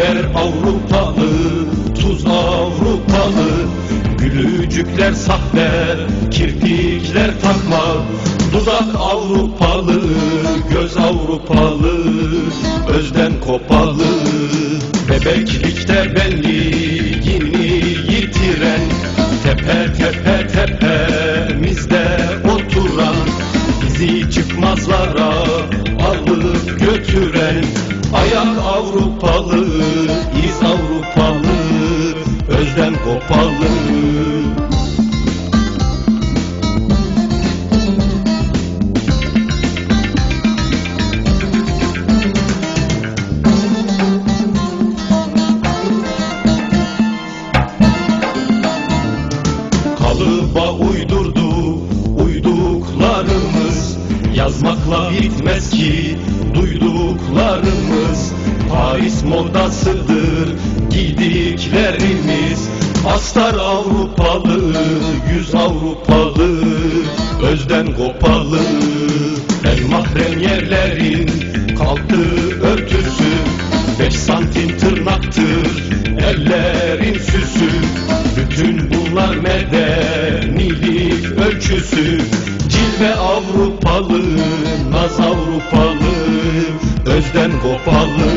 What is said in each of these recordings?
Biber Avrupalı, tuz Avrupalı. Gülücükler sahte, kirpikler takma. Dudak Avrupalı, göz Avrupalı. Özden kopalı Bebeklikte benliğini yitiren. Tepe tepe Ayak Avrupalı, iz Avrupalı Özden kopalı. Kalıba uydurdu uyduklarımız Yazmakla bitmez ki duyduklarımız Paris modasıdır giydiklerimiz Astar Avrupalı, yüz Avrupalı Özden kopalı. El mahrem yerlerin kalktığı örtüsü. Beş santim tırnaktır ellerin süsü. Bütün bunlar medenilik ölçüsü. Cilve Avrupalı, naz Avrupalı Özden kopalı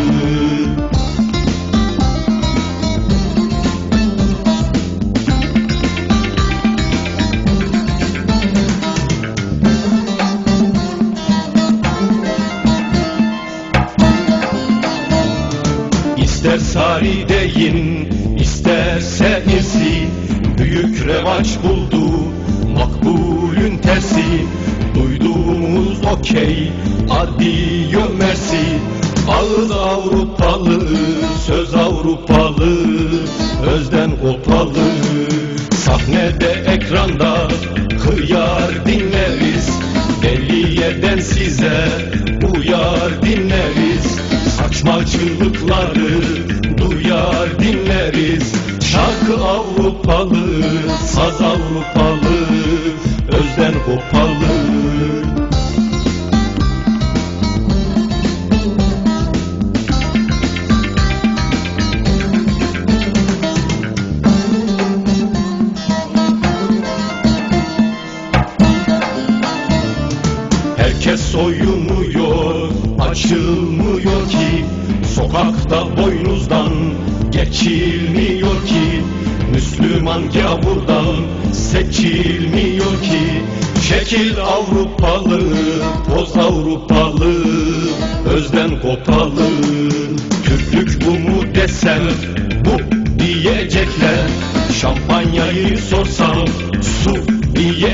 İster sari deyin, isterse irsi. Büyük revaç buldu, makbulün tersi. Duyduğumuz okey, adiyo mersi Ağız Avrupalı, söz Avrupalı Özden kopalı. Sahnede, ekranda kıyar dinleriz Deliyeden size uyar dinleriz. Saçmacılıkları duyar dinleriz. Şarkı Avrupalı, saz Avrupalı Özden kopalı Soyunuyor, açılmıyor ki. Sokakta boynuzdan geçilmiyor ki. Müslüman gavurdan seçilmiyor ki. Şekil Avrupalı, poz Avrupalı. Özden kopalı Türklük bu mu desem? Bu diyecekler. Şampanyayı sorsam su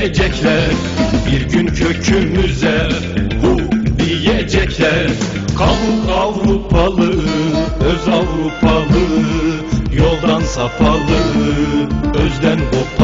diyecekler Bir gün kökümüze bu diyecekler. Kavuk Avrupalı, öz Avrupalı Yoldan sapalı, özden kopalı